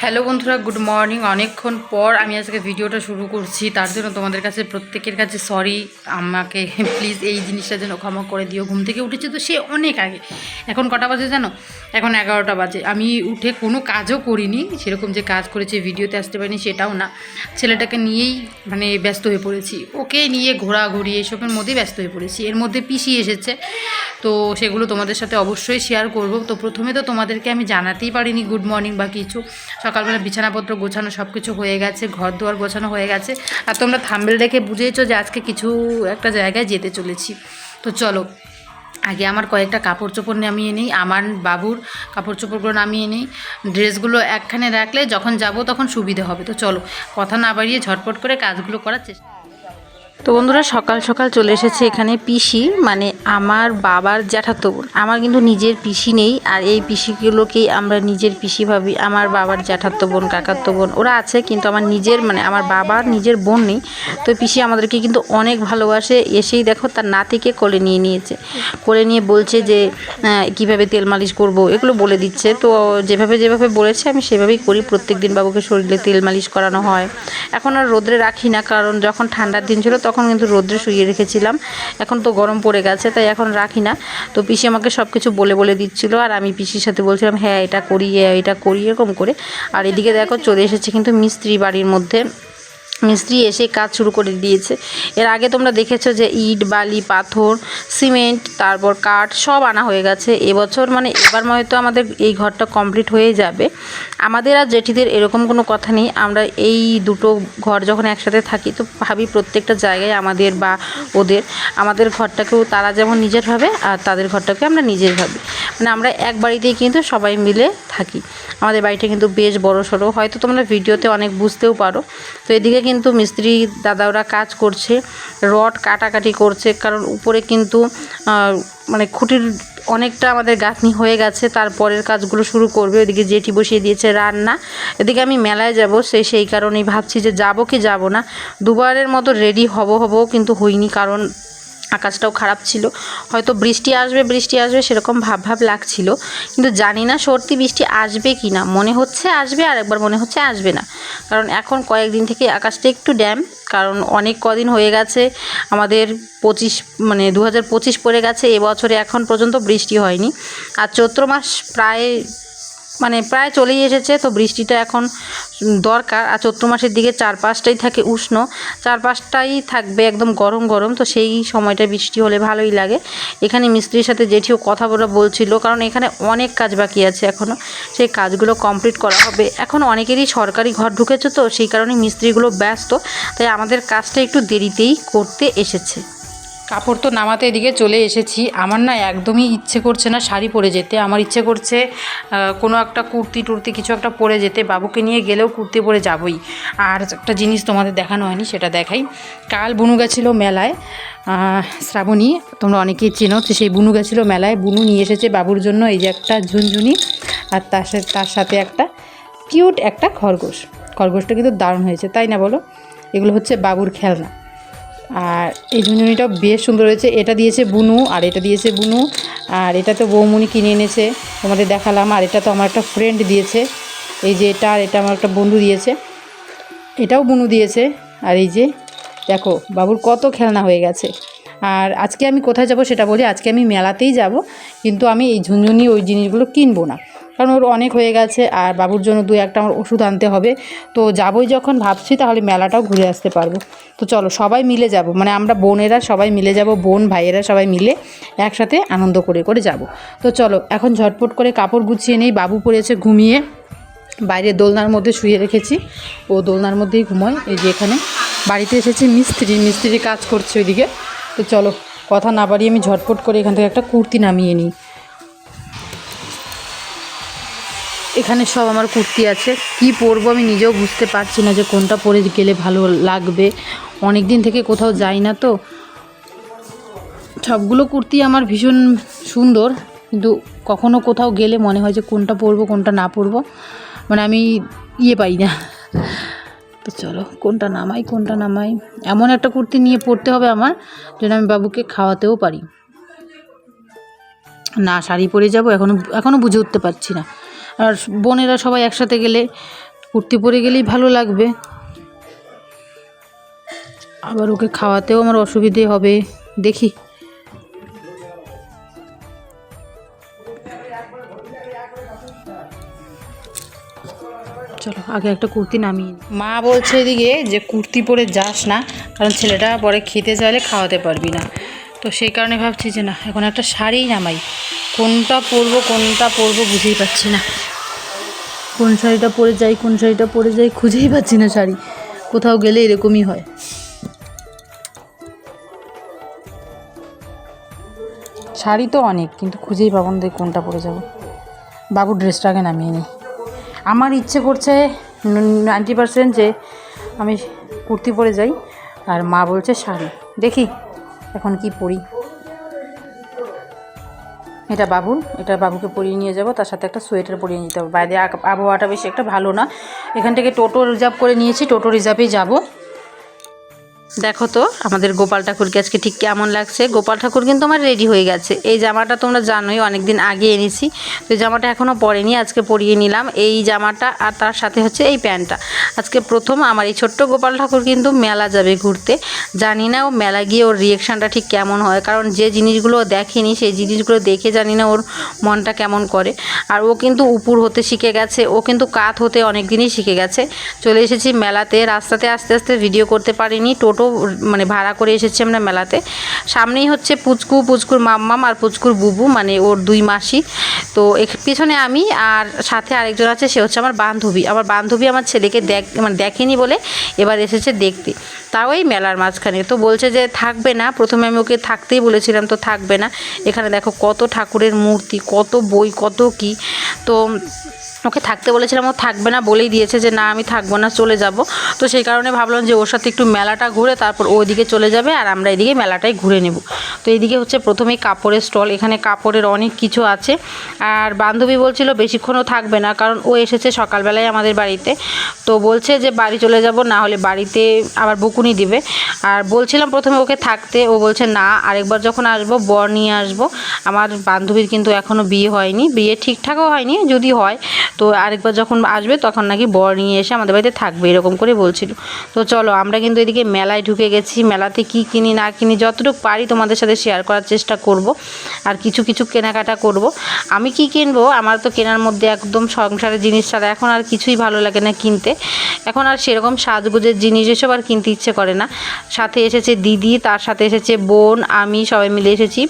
Hello বন্ধুরা, good morning. অনেকক্ষণ পর আমি আজকে ভিডিওটা শুরু করছি। তার জন্য তোমাদের কাছে, প্রত্যেকের কাছে সরি আমাকে প্লিজ এই জিনিসটার জন্য ক্ষমা করে দিও। ঘুম থেকে উঠেছে তো সে অনেক আগে। এখন কটা বাজে জানো? এখন এগারোটা বাজে। আমি উঠে কোনো কাজও করিনি। সেরকম যে কাজ করেছি ভিডিওতে আসতে পারিনি, সেটাও না। ছেলেটাকে নিয়েই মানে ব্যস্ত হয়ে পড়েছি। ওকে নিয়ে ঘোরাঘুরি এসবের মধ্যেই ব্যস্ত হয়ে পড়েছি। এর মধ্যে পিসি এসেছে। তো সেগুলো তোমাদের সাথে অবশ্যই শেয়ার করব। তো প্রথমে তো তোমাদেরকে আমি জানাতেই পারিনি গুড মর্নিং বা কিছু। সকালবেলা বিছানাপত্র গোছানো সব কিছু হয়ে গেছে ঘর দুয়ার গোছানো হয়ে গেছে। আর তোমরা থাম্বেল দেখে বুঝেছ যে আজকে কিছু একটা জায়গায় যেতে চলেছি। তো চলো, আগে আমার কয়েকটা কাপড় চোপড় নামিয়ে নিই, আমার বাবুর কাপড় চোপড়গুলো নামিয়ে নিই। ড্রেসগুলো একখানে রাখলে যখন যাব তখন সুবিধে হবে। তো চলো, কথা না বাড়িয়ে ঝটপট করে কাজগুলো করার চেষ্টা তো বন্ধুরা, সকাল সকাল চলে এসেছে এখানে পিসি মানে আমার বাবার জ্যাঠাতো বোন। আমার কিন্তু নিজের পিসি নেই, আর এই পিসিগুলোকেই আমরা নিজের পিসি ভাবি। আমার বাবার জ্যাঠাতো বোন, কাকাতো বোন, ওরা আছে, কিন্তু আমার নিজের মানে আমার বাবার নিজের বোন নেই। তো পিসি আমাদেরকে কিন্তু অনেক ভালোবাসে। এসেই দেখো, তার নাতিকে কোলে নিয়ে নিয়েছে। কোলে নিয়ে বলছে যে কীভাবে তেল মালিশ করব, এগুলো বলে দিচ্ছে। তো যেভাবে যেভাবে বলেছে, আমি সেভাবেই করি। প্রত্যেক দিন বাবুকে শরীরে তেল মালিশ করানো হয়। এখন আর রোদ্রে রাখি না, কারণ যখন ঠান্ডার দিন ছিল তখন কিন্তু রোদ্রে শুয়ে রেখেছিলাম। এখন তো গরম পড়ে গেছে, তাই এখন রাখি না। তো পিসি আমাকে সব কিছু বলে বলে দিচ্ছিল, আর আমি পিসির সাথে বলছিলাম হ্যাঁ এটা করি এটা করি এরকম করে। আর এদিকে দেখো, চলে এসেছে কিন্তু মিস্ত্রি বাড়ির মধ্যে। মিস্ত্রি এসে কাজ শুরু করে দিয়েছে। এর আগে তোমরা দেখেছ যে ইট, বালি, পাথর, সিমেন্ট, তারপর কাঠ সব আনা হয়ে গেছে। এবছর মানে এবার হয়তো আমাদের এই ঘরটা কমপ্লিট হয়ে যাবে। আমাদের আর জেঠিদের এরকম কোনো কথা নেই। আমরা এই দুটো ঘর যখন একসাথে থাকি, তো ভাবি প্রত্যেকটা জায়গায় আমাদের বা ওদের, আমাদের ঘরটাকেও তারা যেমন নিজের ভাবে, আর তাদের ঘরটাকে আমরা নিজের ভাবি। মানে আমরা এক বাড়িতেই কিন্তু সবাই মিলে থাকি। আমাদের বাড়িটা কিন্তু বেশ বড় সড়ো হয়তো তোমরা ভিডিওতে অনেক বুঝতেও পারো। তো এদিকে কিন্তু মিস্ত্রি দাদাওরা কাজ করছে, রড কাটাকাটি করছে, কারণ উপরে কিন্তু মানে খুঁটির অনেকটা আমাদের গাঁথনি হয়ে গেছে তারপরের কাজগুলো শুরু করবে, ওইদিকে জেটি বসিয়ে দিয়েছে রান্না। এদিকে আমি মেলায় যাব, সে সেই কারণেই ভাবছি যে যাব কি যাব না, দুবারের মতো রেডি হব হব কিন্তু হইনি কারণ আকাশটাও খারাপ ছিল। হয়তো বৃষ্টি আসবে বৃষ্টি আসবে সেরকম ভাব ভাব লাগছিল। কিন্তু জানি না সত্যি বৃষ্টি আসবে কি না। মনে হচ্ছে আসবে আর একবার মনে হচ্ছে আসবে না। কারণ এখন কয়েকদিন থেকে আকাশটা একটু ড্যাম, কারণ অনেক কদিন হয়ে গেছে আমাদের পঁচিশ মানে দু হাজার পঁচিশ পড়ে গেছে, এবছরে এখন পর্যন্ত বৃষ্টি হয়নি। আর চৈত্র মাস প্রায় মানে প্রায় চলেই এসেছে, তো বৃষ্টিটা এখন দরকার। আর চৈত্র মাসের দিকে চার পাঁচটাই থাকে উষ্ণ। চার পাঁচটাই থাকবে একদম গরম গরম, তো সেই সময়টা বৃষ্টি হলে ভালোই লাগে। এখানে মিস্ত্রির সাথে জেঠিও কথা বলা বলছিল, কারণ এখানে অনেক কাজ বাকি আছে এখনও সেই কাজগুলো কমপ্লিট করা হবে। এখন অনেকেরই সরকারি ঘর ঢুকেছে তো, সেই কারণে মিস্ত্রিগুলো ব্যস্ত, তাই আমাদের কাজটা একটু দেরিতেই করতে এসেছে। কাপড় তো নামাতে এদিকে চলে এসেছি। আমার না একদমই ইচ্ছে করছে না শাড়ি পরে যেতে। আমার ইচ্ছে করছে কোনো একটা কুর্তি টুর্তি কিছু একটা পরে যেতে। বাবুকে নিয়ে গেলেও কুর্তি পরে যাবই। আর একটা জিনিস তোমাদের দেখানো হয়নি, সেটা দেখাই। কাল বুনু গেছিল মেলায় শ্রাবণী, তোমরা অনেকেই চেনো, তো সেই বুনু গেছিল মেলায়। বুনু নিয়ে এসেছে বাবুর জন্য এই যে একটা ঝুনঝুনি আর তার সাথে তার সাথে একটা কিউট একটা খরগোশ। খরগোশটা কিন্তু দারুণ হয়েছে, তাই না বলো? এগুলো হচ্ছে বাবুর খেলনা। আর এই ঝুনঝুনিটাও বেশ সুন্দর হয়েছে। এটা দিয়েছে বুনু, আর এটা দিয়েছে বুনু। আর এটা তো বৌমুনি কিনে এনেছে, তোমাদের দেখালাম। আর এটা তো আমার একটা ফ্রেন্ড দিয়েছে। এই যে এটা আর এটা আমার একটা বন্ধু দিয়েছে। এটাও বুনু দিয়েছে। আর এই যে, দেখো, বাবুর কত খেলনা হয়ে গেছে। আর আজকে আমি কোথায় যাব সেটা বলি, আজকে আমি মেলাতেই যাব। কিন্তু আমি এই ঝুনঝুনি ওই জিনিসগুলো কিনবো না। কারণ ওর অনেক হয়ে গেছে আর বাবুর জন্য দু একটা আমার ওষুধ আনতে হবে। তো যাবই যখন ভাবছি তাহলে মেলাটাও ঘুরে আসতে পারব। তো চলো সবাই মিলে যাব। মানে আমরা বোনেরা সবাই মিলে যাব, বোন ভাইয়েরা সবাই মিলে একসাথে আনন্দ করে করে যাব। তো চলো এখন ঝটপট করে কাপড় গুছিয়ে নেই, বাবু পড়েছে ঘুমিয়ে। বাইরে দোলনার মধ্যে শুয়ে রেখেছি। ও দোলনার মধ্যেই ঘুমোয়। এই যে এখানে বাড়িতে এসেছি মিস্ত্রি মিস্ত্রি কাজ করছে ওইদিকে। তো চলো কথা না বাড়িয়ে আমি ঝটপট করে এখান থেকে একটা কুর্তি নামিয়ে নিই। এখানে সব আমার কুর্তি আছে। কি পরবো আমি নিজেও বুঝতে পারছি না যে কোনটা পরে গেলে ভালো লাগবে। অনেক দিন থেকে কোথাও যাই না তো। সবগুলো কুর্তি আমার ভীষণ সুন্দর, কিন্তু কখনো কোথাও গেলে মনে হয় যে কোনটা পরবো, কোনটা না পরবো। মানে আমি ইয়ে পাই না। তো চলো, কোনটা নামাই কোনটা নামাই। এমন একটা কুর্তি নিয়ে পরতে হবে আমার, যেন আমি বাবুকে খাওয়াতেও পারি। না, শাড়ি পরে যাব এখনও এখনও বুঝে উঠতে পারছি না। আর বোনেরা সবাই একসাথে গেলে কুর্তি পরে গেলেই ভালো লাগবে। আবার ওকে খাওয়াতেও আমার অসুবিধে হবে। দেখি। চলো, আগে একটা কুর্তি নামিয়ে মা বলছে এদিকে যে কুর্তি পরে যাস না, কারণ ছেলেটা পরে খেতে চাইলে খাওয়াতে পারবি না। তো সেই কারণে ভাবছি যে না, এখন একটা শাড়ি নামাই। কোনটা পরবো কোনটা পরবো বুঝেই পাচ্ছি না। কোন শাড়িটা পরে যাই, কোন শাড়িটা পরে যাই, খুঁজেই পাচ্ছি না শাড়ি। কোথাও গেলে এরকমই হয়। শাড়ি তো অনেক, কিন্তু খুঁজেই পাবো না কোনটা পরে যাব। বাবুর ড্রেসটা আগে নামিয়ে নিই আমার ইচ্ছে করছে নাইনটি পার্সেন্ট যে আমি কুর্তি পরে যাই, আর মা বলছে শাড়ি। দেখি এখন কি পরি। এটা বাবুন এটা বাবুকে পরিয়ে নিয়ে যাব, তার সাথে একটা সোয়েটার পরিয়ে নিতে হবে। বাইরে আবহাওয়াটা বেশি একটা ভালো না। এখান থেকে টোটো রিজার্ভ করে নিয়েছি, টোটো রিজার্ভেই যাব। দেখো তো, আমাদের গোপাল ঠাকুরকে আজকে ঠিক কেমন লাগছে? গোপাল ঠাকুর কিন্তু আমার রেডি হয়ে গেছে। এই জামাটা তোমরা জানোই অনেক দিন আগে এনেছি। তো এই জামাটা এখনও পরেনি, আজকে পরিয়ে নিলাম। এই জামাটা আর তার সাথে হচ্ছে এই প্যান্টটা। আজকে প্রথম আমার এই ছোট্ট গোপাল ঠাকুর কিন্তু মেলা যাবে ঘুরতে। জানি না ও মেলা গিয়ে ওর রিয়েকশানটা ঠিক কেমন হয়, কারণ যে জিনিসগুলো দেখেনি, সেই জিনিসগুলো দেখে জানি না ওর মনটা কেমন করে। আর ও কিন্তু উপুর হতে শিখে গেছে, ও কিন্তু কাত হতে অনেক দিনই শিখে গেছে। চলে এসেছি মেলাতে, রাস্তাতে আস্তে আস্তে ভিডিও করতে পারিনি, টোটো মানে ভাড়া করে এসেছি আমরা মেলাতে। সামনেই হচ্ছে পুচকু, পুচকুর মাম্মাম আর পুচকুর বুবু মানে ওর দুই মাসি। তো পিছনে আমি আর সাথে আরেকজন আছে, সে হচ্ছে আমার বান্ধবী। আমার বান্ধবী আমার ছেলেকে দেখ মানে দেখেনি বলে এবার এসেছে দেখতে। তাও এই মেলার মাঝখানে। তো বলছে যে থাকবে না, প্রথমে আমি ওকে থাকতেই বলেছিলাম, তো থাকবে না। এখানে দেখো কত ঠাকুরের মূর্তি, কত বই, কত কি। তো ওকে থাকতে বলেছিলাম, ও থাকবে না বলেই দিয়েছে যে না, আমি থাকব না, চলে যাব। তো সেই কারণে ভাবলাম যে ওর সাথে একটু মেলাটা ঘুরে তারপর ও ওইদিকে চলে যাবে আর আমরা এদিকে মেলাটাই ঘুরে নেব। তো এইদিকে হচ্ছে প্রথমেই কাপড়ের স্টল, এখানে কাপড়ের অনেক কিছু আছে। আর বান্ধবী বলছিল বেশিক্ষণও থাকবে না, কারণ ও এসেছে সকালবেলায় আমাদের বাড়িতে। তো বলছে যে বাড়ি চলে যাব, না হলে বাড়িতে আবার বকুনি দিবে। আর বলছিলাম প্রথমে ওকে থাকতে, ও বলছে না, আরেকবার যখন আসব, বর নিয়ে আসব। আমার বান্ধবীর কিন্তু এখনও বিয়ে হয়নি, বিয়ে ঠিকঠাকও হয়নি, যদি হয় তো আরেকবার যখন আসবে তখন নাকি বর নিয়ে এসে আমাদের বাড়িতে থাকবে, এরকম করে বলছিল। তো চলো, আমরা কিন্তু এদিকে মেলায় ঢুকে গেছি, মেলাতে কি কিনি না কিনি যতটুকু পারি তোমাদের সাথে শেয়ার করার চেষ্টা করব আর কিছু কিছু কেনাকাটা করব। আমি কি কিনবো? আমার তো কেনার মধ্যে একদম সংসারের জিনিস ছাড়া এখন আর কিছুই ভালো লাগে না কিনতে। এখন আর সেরকম সাজগুজের জিনিস এসব আর কিনতে ইচ্ছে করে না। সাথে এসেছে দিদি, তার সাথে এসেছে বোন, আমি সবাই মিলে এসেছি।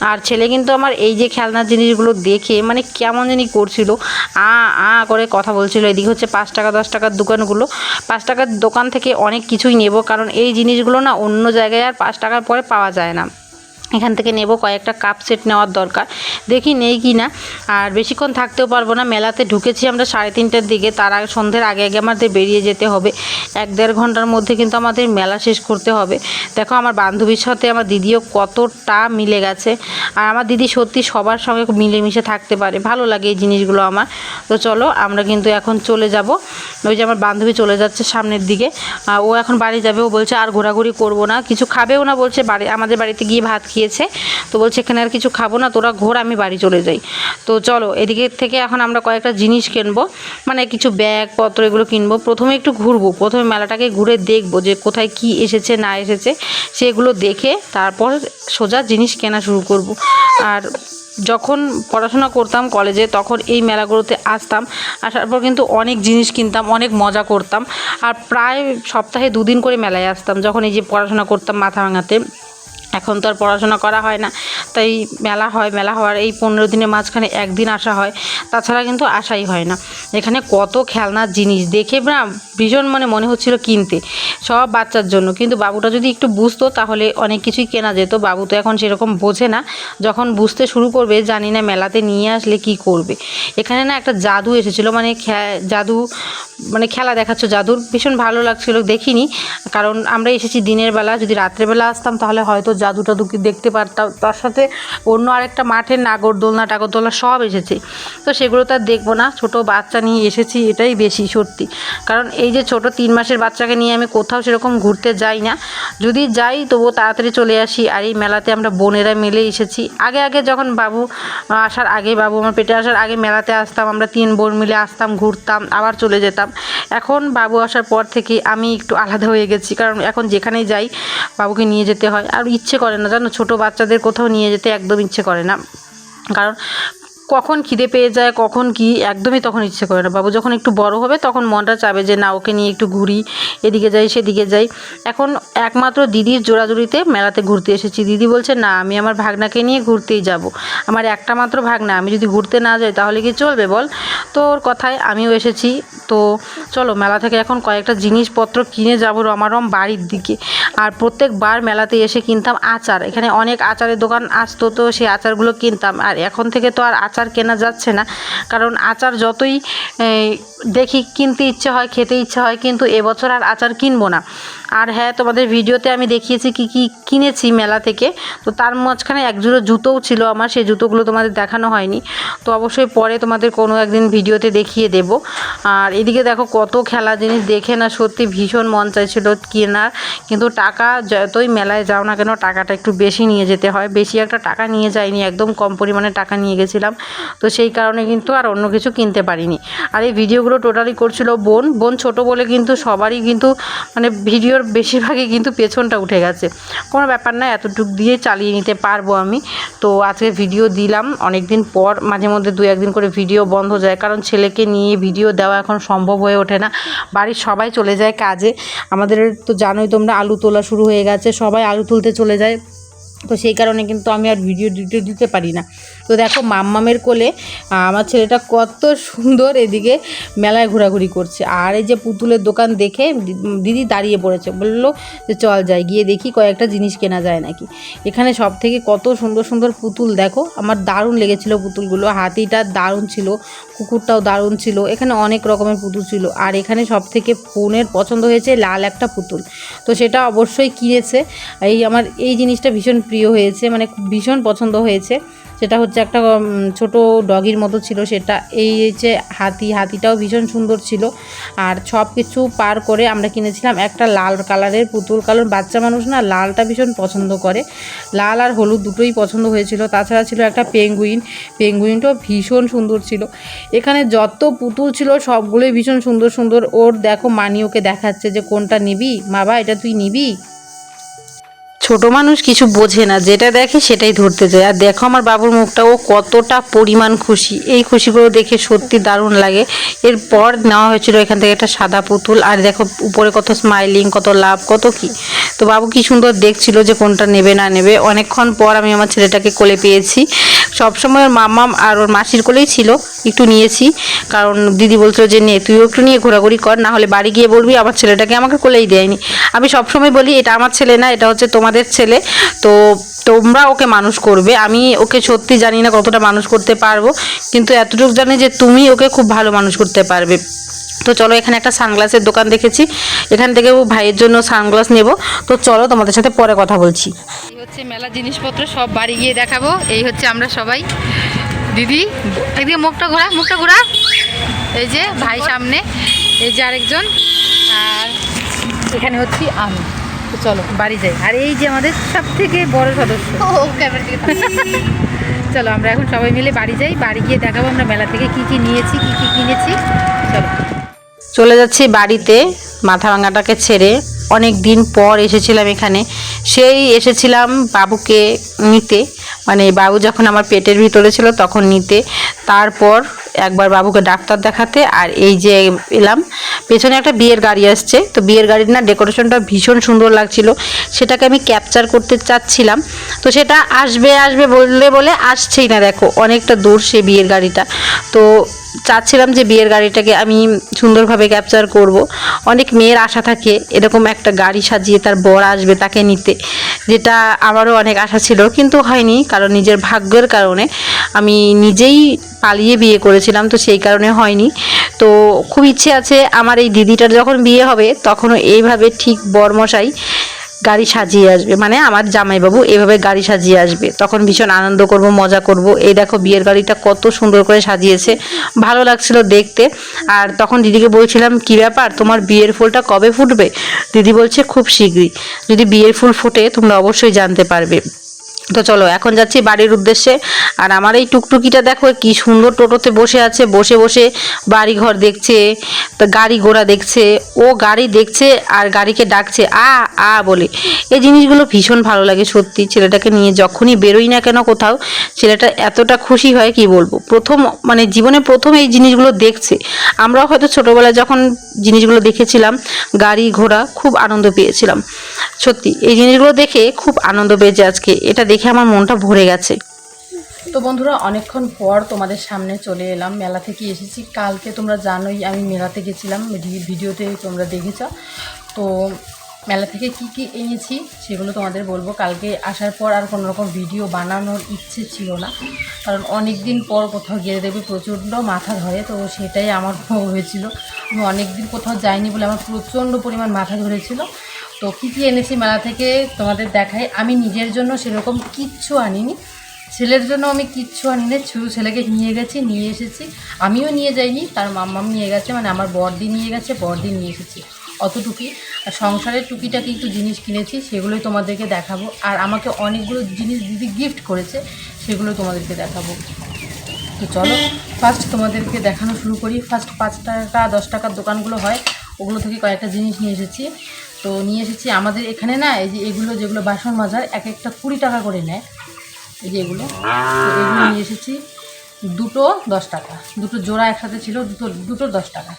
আর ছেলে কিন্তু আমার এই যে খেলনার জিনিসগুলো দেখে মানে কেমন জানি করছিল। আ আ করে কথা বলছিল। এদিকে হচ্ছে পাঁচ টাকা, দশ টাকার দোকানগুলো। পাঁচ টাকার দোকান থেকে অনেক কিছুই নেব, কারণ এই জিনিসগুলো না অন্য জায়গায় আর পাঁচ টাকার পরে পাওয়া যায় না। এখান থেকে নেব কয়েকটা কাপ সেট নেওয়ার দরকার। দেখি নেই কি না। আর বেশিক্ষণ থাকতেও পারব না, মেলাতে ঢুকেছি আমরা সাড়ে তিনটার দিকে। তার আগে সন্ধ্যের আগে আগে আমাদের বেরিয়ে যেতে হবে। এক দেড় ঘণ্টার মধ্যে কিন্তু আমাদের মেলা শেষ করতে হবে। দেখো আমার বান্ধবীর সাথে আমার দিদিও কতটা মিলে গেছে। আর আমার দিদি সত্যি সবার সঙ্গে মিলেমিশে থাকতে পারে। ভালো লাগে এই জিনিসগুলো আমার। তো চলো আমরা কিন্তু এখন চলে যাব। ওই যে আমার বান্ধবী চলে যাচ্ছে সামনের দিকে। ও এখন বাড়ি যাবে। ও বলছে আর ঘোরাঘুরি করব না। কিছু খাবেও না বলছে। বাড়ি, আমাদের বাড়িতে গিয়ে ভাত খেয়েছে তো বলছে, এখানে আর কিছু খাব না, তোরা ঘোর, আমি বাড়ি চলে যাই। তো চলো, এদিকে থেকে এখন আমরা কয়েকটা জিনিস কিনবো। মানে কিছু ব্যাগ, পত্র এগুলো কিনবো। প্রথমে একটু ঘুরবো। প্রথমে মেলাটাকে ঘুরে দেখব যে কোথায় কি এসেছে, না এসেছে। সেগুলো দেখে তারপর সোজা জিনিস কেনা শুরু করব। আর যখন পড়াশোনা করতাম কলেজে, তখন এই মেলাগুলোতে আসতাম। আসার পর কিন্তু অনেক জিনিস কিনতাম, অনেক মজা করতাম। আর প্রায় সপ্তাহে দুদিন করে মেলায় আসতাম, যখন এই যে পড়াশোনা করতাম মাথা ভাঙাতে এখন তো আর পড়াশোনা করা হয় না। তাই মেলা হয়, মেলা হওয়ার এই পনেরো দিনের মাঝখানে একদিন আসা হয়। তাছাড়া কিন্তু আসাই হয় না। এখানে কত খেলনার জিনিস দেখে না ভীষণ মানে মনে হচ্ছিল কিনতে। সব বাচ্চার জন্য। কিন্তু বাবুটা যদি একটু বুঝতো, তাহলে অনেক কিছুই কেনা যেত। বাবু তো এখন সেরকম বোঝে না। যখন বুঝতে শুরু করবে, জানি না মেলাতে নিয়ে আসলে কি করবে। এখানে না একটা জাদু এসেছিল মানে জাদু মানে খেলা দেখাচ্ছ জাদুর। ভীষণ ভালো লাগছিল, দেখিনি। কারণ আমরা এসেছি দিনের বেলা, যদি রাত্রেবেলা আসতাম, তাহলে হয়তো জাদু টাদু দেখতে পারতাম। তার সাথে অন্য আরেকটা মাঠের নাগরদোলনা, টাগরদোলনা সব এসেছে। তো সেগুলো তো আর দেখব না। ছোটো বাচ্চা নিয়ে এসেছি, এটাই বেশি সত্যি। কারণ এই যে ছোট তিন মাসের বাচ্চাকে নিয়ে আমি কোথাও সেরকম ঘুরতে যাই না। যদি যাই, তবুও তাড়াতাড়ি চলে আসি। আর এই মেলাতে আমরা বোনেরা মিলে এসেছি। আগে আগে যখন বাবু আসার আগে, বাবু আমার পেটে আসার আগে মেলাতে আসতাম, আমরা তিন বোন মিলে আসতাম, ঘুরতাম, আবার চলে যেতাম। এখন বাবু আসার পর থেকে আমি একটু আলাদা হয়ে গেছি। কারণ এখন যেখানেই যাই, বাবুকে নিয়ে যেতে হয়। আর ইচ্ছে করে না। জানো, ছোটো বাচ্চাদের কোথাও নিয়ে যেতে একদম ইচ্ছে করে না। কারণ কখন খিদে পেয়ে যায়, কখন কি, একদমই তখন ইচ্ছে করে না। বাবু যখন একটু বড় হবে, তখন মনটা চাবে যে, না, ওকে নিয়ে একটু ঘুরি, এদিকে যাই, সেদিকে যাই। এখন একমাত্র দিদির জোড়াজুড়িতে মেলাতে ঘুরতে এসেছি। দিদি বলছে, না, আমি আমার ভাগনাকে নিয়ে ঘুরতেই যাব। আমার একটা মাত্র ভাগনা, আমি যদি ঘুরতে না যাই, তাহলে কি চলবে বল? তো ওর কথায় আমিও এসেছি। তো চলো, মেলা থেকে এখন কয়েকটা জিনিসপত্র কিনে যাব রমারম বাড়ির দিকে। আর প্রত্যেকবার মেলাতে এসে কিনতাম আচার। এখানে অনেক আচারের দোকান আসতো, তো সেই আচারগুলো কিনতাম। আর এখন থেকে তো আর আচার কেনা যাচ্ছে না। কারণ আচার যতই দেখি কিনতে ইচ্ছে হয়, খেতে ইচ্ছে হয়, কিন্তু এবছর আর আচার কিনবো না। আর হ্যাঁ তোমাদের ভিডিওতে আমি দেখিয়েছি কি কি কিনেছি মেলা থেকে। তো তার মাঝখানে এক জোড়ো জুতোও ছিল আমার, সেই জুতোগুলো তোমাদের দেখানো হয়নি। তো অবশ্যই পরে তোমাদের কোনো একদিন ভিডিওতে দেখিয়ে দেব। আর এদিকে দেখো কত খেলা জিনিস, দেখে না সত্যি ভীষণ মন চাইছিল কেনার। কিন্তু টাকা যতই মেলায় যাও না কেন, টাকাটা একটু বেশি নিয়ে যেতে হয়। বেশি একটা টাকা নিয়ে যাইনি, একদম কম পরিমাণে টাকা নিয়ে গেছিলাম। তো সেই কারণে কিন্তু আর অন্য কিছু কিনতে পারিনি। আর এই ভিডিওগুলো টোটালি করছিল বোন। বোন ছোট বলে কিন্তু সবারই কিন্তু মানে ভিডিওর বেশিরভাগই কিন্তু পেছনটা উঠে গেছে। কোনো ব্যাপার না, এতটুক দিয়ে চালিয়ে নিতে পারব আমি। তো আজকে ভিডিও দিলাম অনেক দিন পর মাঝে মধ্যে দু একদিন করে ভিডিও বন্ধ যায়, কারণ ছেলেকে নিয়ে ভিডিও দেওয়া এখন সম্ভব হয়ে ওঠে না। বাড়ির সবাই চলে যায় কাজে। আমাদের তো জানোই তোমরা, আলু তোলা শুরু হয়ে গেছে, সবাই আলু তুলতে চলে যায়। তো সেই কারণে কিন্তু আমি আর ভিডিও দিতে দিতে পারি না। তো দেখো মাম্মামের কোলে আমার ছেলেটা কত সুন্দর এদিকে মেলায় ঘোরাঘুরি করছে। আর এই যে পুতুলের দোকান দেখে দিদি দাঁড়িয়ে পড়েছে, বলল যে চল যাই, গিয়ে দেখি কয়েকটা জিনিস কেনা যায় নাকি। এখানে সব থেকে কত সুন্দর সুন্দর পুতুল দেখো, আমার দারুণ লেগেছিল পুতুলগুলো, হাতিটা দারুণ ছিল, কুকুরটাও দারুণ ছিল, এখানে অনেক রকমের পুতুল ছিল। আর এখানে সব থেকে ফোনের পছন্দ হয়েছে লাল একটা পুতুল, তো সেটা অবশ্যই কিনেছে। এই আমার, এই জিনিসটা ভীষণ প্রিয় হয়েছে মানে খুব ভীষণ পছন্দ হয়েছে। সেটা হচ্ছে একটা ছোট ডগির মতো ছিল সেটা। এই যে হাতি, হাতিটাও ভীষণ সুন্দর ছিল। আর সব কিছু পার করে আমরা কিনেছিলাম একটা লাল কালারের পুতুল। কারণ বাচ্চা মানুষ না লালটা ভীষণ পছন্দ করে। লাল আর হলুদ দুটোই পছন্দ হয়েছিল। তাছাড়া ছিল একটা পেঙ্গুইন। পেঙ্গুইনটাও ভীষণ সুন্দর ছিল। এখানে যত পুতুল ছিল সবগুলোই ভীষণ সুন্দর সুন্দর। ওর দেখো মানি ওকে দেখাচ্ছে যে কোনটা নিবি? বাবা এটা তুই নিবি? ছোট মানুষ কিছু বোঝে না, যেটা দেখে সেটাই ধরতে যায় আর দেখো আমার বাবুর মুখটা, ও কতটা পরিমাণ খুশি। এই খুশিগুলো দেখে সত্যি দারুণ লাগে। এরপর নেওয়া হয়েছিল এখান থেকে একটা সাদা পুতুল। আর দেখো উপরে কত স্মাইলিং কত লাভ কত কি। তো বাবু কি সুন্দর দেখছিল যে কোনটা নেবে, না নেবে। অনেকক্ষণ পর আমি আমার ছেলেটাকে কোলে পেয়েছি। সবসময় ওর মামাম আর ওর মাসির কোলেই ছিল, একটু নিয়েছি। কারণ দিদি বলছিল যে, নে, তুইও একটু নিয়ে ঘোরাঘুরি কর, না হলে বাড়ি গিয়ে বলবি আমার ছেলেটাকে আমাকে কোলেই দেয়নি। আমি সবসময় বলি, এটা আমার ছেলে না, এটা হচ্ছে তোমাদের ছেলে। তো তোমরা ওকে মানুষ করবে। আমি ওকে সত্যি জানি না কতটা মানুষ করতে পারব, কিন্তু এতটুকু জানি যে, তুমি ওকে খুব ভালো মানুষ করতে পারবে। তো চলো, এখানে একটা সানগ্লাসের দোকান দেখেছি। এখান থেকে ভাইয়ের জন্য সানগ্লাস নেব। তো চলো, তোমাদের সাথে পরে কথা বলছি। হচ্ছে মেলা জিনিসপত্র সব বাড়ি গিয়ে দেখাবো। এই হচ্ছে আমরা সবাই। দিদি একদিকে মুখটা ঘোরা মুখটা ঘোরা। এই যে ভাই সামনে এই যে আরেকজন। আর এখানে হচ্ছি আমি। তো চলো বাড়ি যাই। আর এই যে আমাদের সব থেকে বড় সদস্য। চলো আমরা এখন সবাই মিলে বাড়ি যাই। বাড়ি গিয়ে দেখাবো আমরা মেলা থেকে কি কি নিয়েছি কি কি কিনেছি। চলো। চলে যাচ্ছি বাড়িতে মাথা ভাঙাটাকে ছেড়ে। অনেক দিন পর এসেছিলাম এখানে। সেই এসেছিলাম বাবুকে নিতে। মানে বাবু যখন আমার পেটের ভিতরে ছিল তখন নিতে। তারপর একবার বাবুকে ডাক্তার দেখাতে, আর এই যে এলাম, পেছনে একটা বিয়ের গাড়ি আসছে। তো বিয়ের গাড়ির না ডেকোরেশনটা ভীষণ সুন্দর লাগছিল। সেটাকে আমি ক্যাপচার করতে চাচ্ছিলাম। তো সেটা আসবে আসবে বললে বলে আসছেই না, দেখো, অনেকটা দূর সে বিয়ের গাড়িটা। তো চাচ্ছিলাম যে বিয়ের গাড়িটাকে আমি সুন্দরভাবে ক্যাপচার করব। অনেক মেয়ের আশা থাকে, এরকম একটা গাড়ি সাজিয়ে তার বর আসবে তাকে নিতে, যেটা আমারও অনেক আশা ছিল, কিন্তু হয়নি, কারণ নিজের ভাগ্যের কারণে আমি নিজেই পালিয়ে বিয়ে করেছিলাম, তো সেই কারণে হয়নি। তো খুব ইচ্ছে আছে আমার এই দিদিটার যখন বিয়ে হবে, তখনও এইভাবে ঠিক বরমশাই গাড়ি সাজিয়ে আসবে। মানে আমার জামাইবাবু এভাবে গাড়ি সাজিয়ে আসবে। তখন ভীষণ আনন্দ করব, মজা করব। এই দেখো বিয়ের গাড়িটা কত সুন্দর করে সাজিয়েছে। ভালো লাগছিল দেখতে। আর তখন দিদিকে বলছিলাম, কি ব্যাপার? তোমার বিয়ের ফুলটা কবে ফুটবে? দিদি বলছে, খুব শীঘ্রই। যদি বিয়ের ফুল ফোটে, তোমরা অবশ্যই জানতে পারবে। তো চলো, এখন যাচ্ছি বাড়ির উদ্দেশ্যে। আর আমার এই টুকটুকিটা দেখো, কি সুন্দর টোটোতে বসে আছে, বসে বসে বাড়ি ঘর দেখছে গাড়ি ঘোড়া দেখছে, ও গাড়ি দেখছে আর গাড়িকে ডাকছে, আ আ বলে। এই জিনিসগুলো ভীষণ ভালো লাগে সত্যি, ছেলেটাকে নিয়ে যখনই বেরোই না কেন কোথাও, ছেলেটা এতটা খুশি হয়, কি বলব? প্রথম মানে জীবনে প্রথম এই জিনিসগুলো দেখছে। আমরাও হয়তো ছোটোবেলায় যখন জিনিসগুলো দেখেছিলাম, গাড়ি ঘোড়া, খুব আনন্দ পেয়েছিলাম। সত্যি, এই জিনিসগুলো দেখে খুব আনন্দ পেয়েছে আজকে। এটা আমার মনটা ভরে গেছে। তো বন্ধুরা, অনেকক্ষণ পর তোমাদের সামনে চলে এলাম। মেলা থেকে এসেছি। কালকে তোমরা জানোই আমি মেলাতে গেছিলাম। ভিডিওতে তোমরা দেখেছ। তো মেলা থেকে কি কি এনেছি সেগুলো তোমাদের বলব। কালকে আসার পর আর কোনো রকম ভিডিও বানানোর ইচ্ছে ছিল না। কারণ অনেক দিন পর কোথাও গিয়ে দেবে প্রচণ্ড মাথা ধরে। তো সেটাই আমার হয়েছিল। আমি অনেক দিন কোথাও যাইনি বলে আমার প্রচণ্ড পরিমাণ মাথা ধরেছিল। তো কী কী এনেছি মেলা থেকে তোমাদের দেখাই। আমি নিজের জন্য সেরকম কিচ্ছু আনিনি। ছেলের জন্য আমি কিচ্ছু আনি না শুধু ছেলেকে নিয়ে গেছি, নিয়ে এসেছি। আমিও নিয়ে যাইনি, তার মাম্মাম নিয়ে গেছে মানে আমার বড়দি নিয়ে গেছে বড়দি নিয়ে এসেছি অতটুকুই। আর সংসারের টুকিটাকি একটু জিনিস কিনেছি, সেগুলোই তোমাদেরকে দেখাবো। আর আমাকে অনেকগুলো জিনিস দিদি গিফট করেছে, সেগুলো তোমাদেরকে দেখাবো। তো চলো ফার্স্ট তোমাদেরকে দেখানো শুরু করি। ফার্স্ট পাঁচ টাকা, দশ টাকার দোকানগুলো হয়, ওগুলো থেকে কয়েকটা জিনিস নিয়ে এসেছি। তো নিয়ে এসেছি আমাদের এখানে না, এই যে এগুলো যেগুলো বাসন মাজার, এক একটা কুড়ি টাকা করে নেয়। এই যে এগুলো। এগুলো নিয়ে এসেছি। দুটো দশ টাকা। দুটো জোড়া একসাথে ছিল, দুটো দুটো দশ টাকা।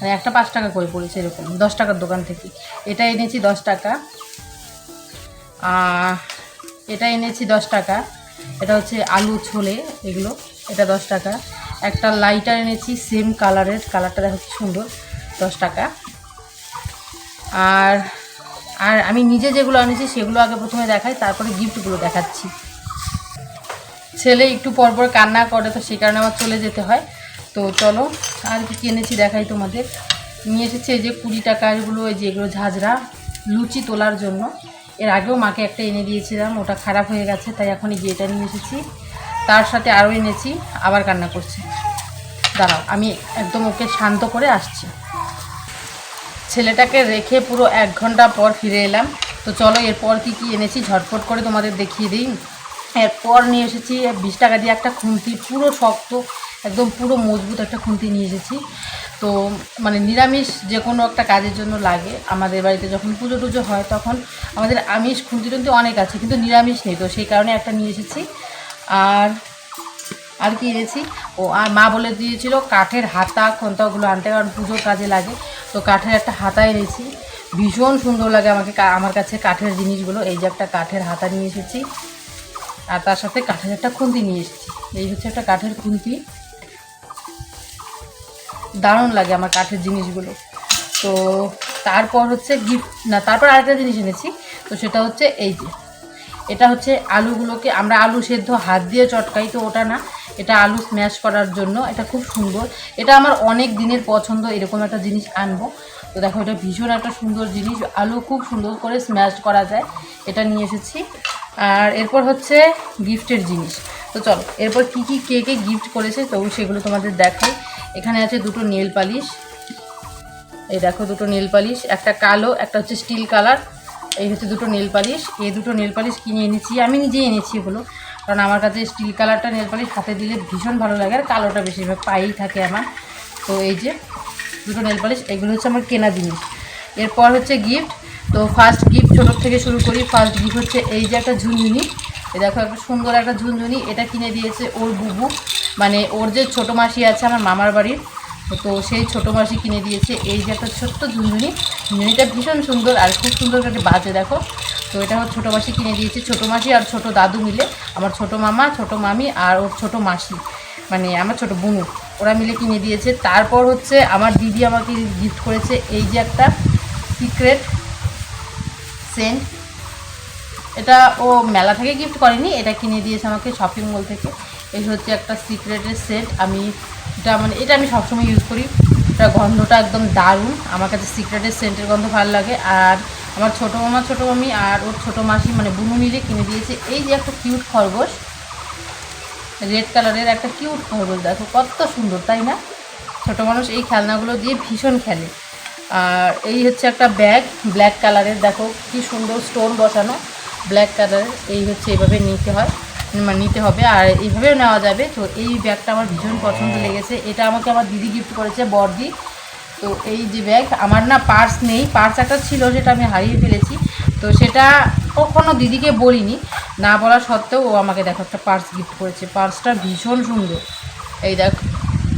মানে একটা পাঁচ টাকা করে পড়েছে এরকম, দশ টাকার দোকান থেকে। এটা এনেছি দশ টাকা। এটা এনেছি দশ টাকা। এটা হচ্ছে আলু ছোলে, এগুলো। এটা দশ টাকা। একটা লাইটার এনেছি, সেম কালারের। কালারটা দেখো সুন্দর। দশ টাকা। আর আর আমি নিজে যেগুলো এনেছি সেগুলো আগে প্রথমে দেখাই, তারপরে গিফটগুলো দেখাচ্ছি। ছেলে একটু পর পর কান্না করে, তো সেই কারণে আমার চলে যেতে হয়। তো চলো, আর কি কি এনেছি দেখাই তোমাদের। নিয়ে এসেছি এই যে কুড়ি টাকারগুলো এই যে এগুলো ঝাঁঝরা, লুচি তোলার জন্য। এর আগেও মাকে একটা এনে দিয়েছিলাম, ওটা খারাপ হয়ে গেছে, তাই এখন এই যে এটা নিয়ে এসেছি। তার সাথে আরও এনেছি, আবার কান্না করছে। দাঁড়াও, আমি একদম ওকে শান্ত করে আসছি। ছেলেটাকে রেখে পুরো এক ঘণ্টা পর ফিরে এলাম। তো চলো এরপর কি কি এনেছি ঝটফট করে তোমাদের দেখিয়ে দিই। এরপর নিয়ে এসেছি বিশ টাকা দিয়ে একটা খুন্তি, পুরো শক্ত, একদম পুরো মজবুত একটা খুন্তি নিয়ে এসেছি। তো মানে নিরামিষ যে কোনো একটা কাজের জন্য লাগে। আমাদের বাড়িতে যখন পুজো টুজো হয় তখন আমাদের আমিষ খুন্তি টুন্তি অনেক আছে, কিন্তু নিরামিষ নেই। তো সেই কারণে একটা নিয়ে এসেছি। আর আর কি এনেছি? ও, আর মা বলে দিয়েছিল কাঠের হাতা খন্তাগুলো আনতে কারণ পুজোর কাজে লাগে। তো কাঠের একটা হাতা এনেছি। ভীষণ সুন্দর লাগে আমাকে আমার কাছে কাঠের জিনিসগুলো। এই যে একটা কাঠের হাতা নিয়ে এসেছি। আর তার সাথে কাঠের একটা খুন্তি নিয়ে এসেছি। এই হচ্ছে একটা কাঠের খুন্তি। দারুণ লাগে আমার কাঠের জিনিসগুলো। তো তারপর হচ্ছে গিফট না, তারপর আরেকটা জিনিস এনেছি। তো সেটা হচ্ছে এই যে এটা হচ্ছে আলুগুলোকে আমরা আলু সেদ্ধ হাত দিয়ে চটকাই, তো ওটা না, এটা আলু স্ম্যাশ করার জন্য, এটা খুব সুন্দর। এটা আমার অনেক দিনের পছন্দ, এরকম একটা জিনিস আনব। তো দেখো, এটা ভীষণ একটা সুন্দর জিনিস, আলু খুব সুন্দর করে স্ম্যাশ করা যায়। এটা নিয়ে এসেছি। আর এরপর হচ্ছে গিফটের জিনিস। তো চলো, এরপর কি কি, কে কে গিফট করেছে তবু সেগুলো তোমাদের দেখাই। এখানে আছে দুটো নেল পালিশ এই দেখো, দুটো নেল পালিশ একটা কালো, একটা হচ্ছে স্টিল কালার এই হচ্ছে দুটো নেল পালিশ। এই দুটো নেল পালিশ কিনে এনেছি, আমি নিজেই এনেছি এগুলো। কারণ আমার কাছে স্টিল কালারটা নেল পালিশ হাতে দিলে ভীষণ ভালো লাগে, আর কালোটা বেশিরভাগ পায়েই থাকে আমার। তো এই যে দুটো নেল পালিশ, এগুলো হচ্ছে আমার কেনা জিনিস। এরপর হচ্ছে গিফট তো ফার্স্ট গিফট ছোটোর থেকে শুরু করি। ফার্স্ট গিফট হচ্ছে এই যে একটা ঝুনঝুনি। এই দেখো, একটা সুন্দর একটা ঝুনঝুনি। এটা কিনে দিয়েছে ওর বুবু। মানে ওর যে ছোটো মাসি আছে আমার মামার বাড়ির, তো সেই ছোটো মাসি কিনে দিয়েছে। এই যে একটা ছোট্ট ঝুনঝুনি। ঝুনঝুনিটা ভীষণ সুন্দর আর খুব সুন্দর একটা বাজে, দেখো। তো এটা হচ্ছে ছোটো মাসি কিনে দিয়েছে, ছোটো মাসি আর ছোটো দাদু মিলে। আমার ছোটো মামা, ছোটো মামি আর ওর ছোটো মাসি মানে আমার ছোটো বুনু, ওরা মিলে কিনে দিয়েছে। তারপর হচ্ছে আমার দিদি আমাকে গিফট করেছে এই যে একটা সিক্রেট সেন্ট এটা ও মেলা থেকে গিফট করেনি, এটা কিনে দিয়েছে আমাকে শপিং মল থেকে। এই হচ্ছে একটা সিক্রেটের সেট আমি এটা মানে এটা আমি সবসময় ইউজ করি। এটা গন্ধটা একদম দারুণ। আমার কাছে সিক্রেটের সেন্টের গন্ধ ভালো লাগে। আর আমার ছোটো মামা, ছোটো মামি আর ওর ছোটো মাসি মানে বুনু মিলে কিনে দিয়েছে। এই যে একটা কিউট খরগোশ রেড কালারের একটা কিউট খরগোশ, দেখো কত সুন্দর, তাই না? ছোটো মানুষ এই খেলনাগুলো দিয়ে ভীষণ খেলে। আর এই হচ্ছে একটা ব্যাগ ব্ল্যাক কালারের দেখো কি সুন্দর স্টোন বসানো। ব্ল্যাক কালারের এই হচ্ছে এইভাবে নিতে হয়। নিতে হবে, আর এইভাবেও নেওয়া যাবে। তো এই ব্যাগটা আমার ভীষণ পছন্দ লেগেছে। এটা আমাকে আমার দিদি গিফট করেছে, বড়দি। তো এই যে ব্যাগ, আমার না পার্স নেই। পার্স একটা ছিল সেটা আমি হারিয়ে ফেলেছি। তো সেটা কখনো দিদিকে বলিনি। না বলা সত্ত্বেও ও আমাকে দেখো একটা পার্স গিফট করেছে। পার্সটা ভীষণ সুন্দর। এই দেখ,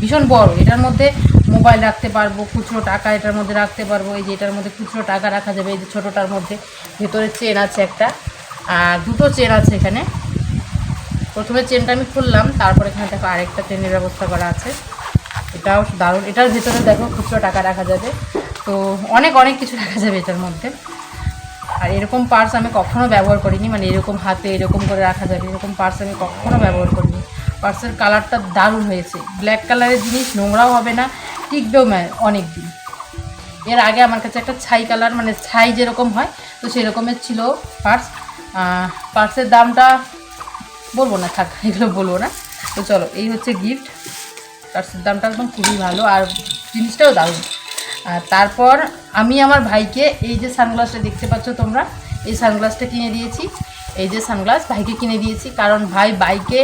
ভীষণ বড়। এটার মধ্যে মোবাইল রাখতে পারব, খুচরো টাকা এটার মধ্যে রাখতে পারব। এই যে এটার মধ্যে খুচরো টাকা রাখা যাবে, এই যে ছোটোটার মধ্যে। ভেতরে চেন আছে একটা, আর দুটো চেন আছে এখানে। প্রথমে চেনটা আমি খুললাম, তারপর এখানে দেখো আরেকটা চেনের ব্যবস্থা করা আছে। এটাও দারুণ। এটার ভেতরে দেখো খুচরো টাকা রাখা যাবে। তো অনেক অনেক কিছু রাখা যাবে এটার মধ্যে। আর এরকম পার্স আমি কখনো ব্যবহার করিনি মানে এরকম হাতে এরকম করে রাখা যাবে, এরকম পার্স আমি কখনো ব্যবহার করিনি। পার্সের কালারটা দারুণ হয়েছে। ব্ল্যাক কালারের জিনিস নোংরাও হবে না, টিকবেও অনেক দিন এর আগে আমার কাছে একটা ছাই কালার মানে ছাই যেরকম হয়, তো সেরকমের ছিল পার্স পার্সের দামটা বলব না, থাক, এগুলো বলব না। তো চলো, এই হচ্ছে গিফট পার্সের দামটা একদম খুবই ভালো, আর জিনিসটাও দারুণ। আর তারপর আমি আমার ভাইকে এই যে সানগ্লাসটা দেখতে পাচ্ছ তোমরা, এই সানগ্লাসটা কিনে দিয়েছি। এই যে সানগ্লাস ভাইকে কিনে দিয়েছি, কারণ ভাই বাইকে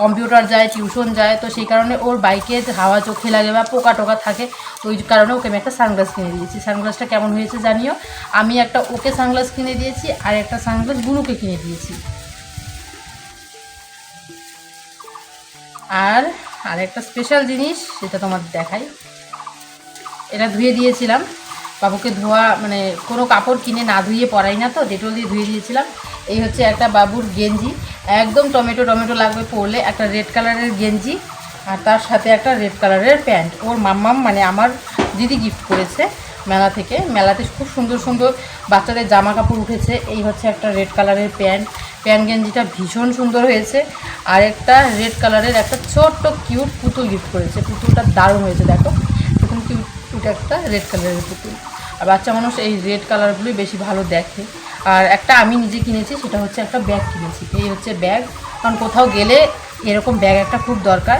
কম্পিউটার যায় টিউশন যায়, তো সেই কারণে ওর বাইকে হাওয়া চোখে লাগে বা পোকা টোকা থাকে ওই কারণে ওকে আমি একটা সানগ্লাস কিনে দিয়েছি। সানগ্লাসটা কেমন হয়েছে জানিও? আমি একটা ওকে সানগ্লাস কিনে দিয়েছি, আর একটা সানগ্লাস গুরুকে কিনে দিয়েছি। আর আর একটা স্পেশাল জিনিস সেটা তোমার দেখাই। এটা ধুয়ে দিয়েছিলাম। বাবুকে ধোয়া মানে কোনো কাপড় কিনে না ধুয়ে পরাই না তো, ডেটল দিয়ে ধুয়ে দিয়েছিলাম। এই হচ্ছে একটা বাবুর গেঞ্জি। একদম টমেটো টমেটো লাগবে পরলে একটা রেড কালারের গেঞ্জি আর তার সাথে একটা রেড কালারের প্যান্ট। ওর মাম্মাম মানে আমার দিদি গিফট করেছে মেলা থেকে। মেলাতে খুব সুন্দর সুন্দর বাচ্চাদের জামা কাপড় উঠেছে। এই হচ্ছে একটা রেড কালারের প্যান্ট। প্যান্ট গেঞ্জিটা ভীষণ সুন্দর হয়েছে। আর একটা রেড কালারের একটা ছোট্ট কিউট পুতুল গিফট করেছে। পুতুলটা দারুণ হয়েছে, দেখো। এরকম কিউট কিউট একটা রেড কালারের পুতুল। আর বাচ্চা মানুষ এই রেড কালারগুলোই বেশি ভালো দেখে। আর একটা আমি নিজে কিনেছি, সেটা হচ্ছে একটা ব্যাগ কিনেছি। এই হচ্ছে ব্যাগ। কারণ কোথাও গেলে এরকম ব্যাগ একটা খুব দরকার।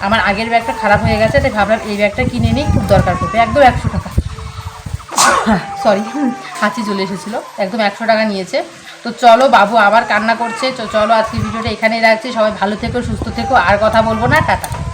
আমার আগের ব্যাগটা খারাপ হয়ে গেছে, তাই ভাবলাম এই ব্যাগটা কিনে নিই, খুব দরকার পড়বে। একদম একশো টাকা। সরি হাঁচি চলে এসেছিল। একদম একশো টাকা নিয়েছে। তো চলো, বাবু আবার কান্না করছে। তো চলো আজকে ভিডিওটা এখানেই রাখছি। সবাই ভালো থেকো, সুস্থ থেকো। আর কথা বলব না। টাটা।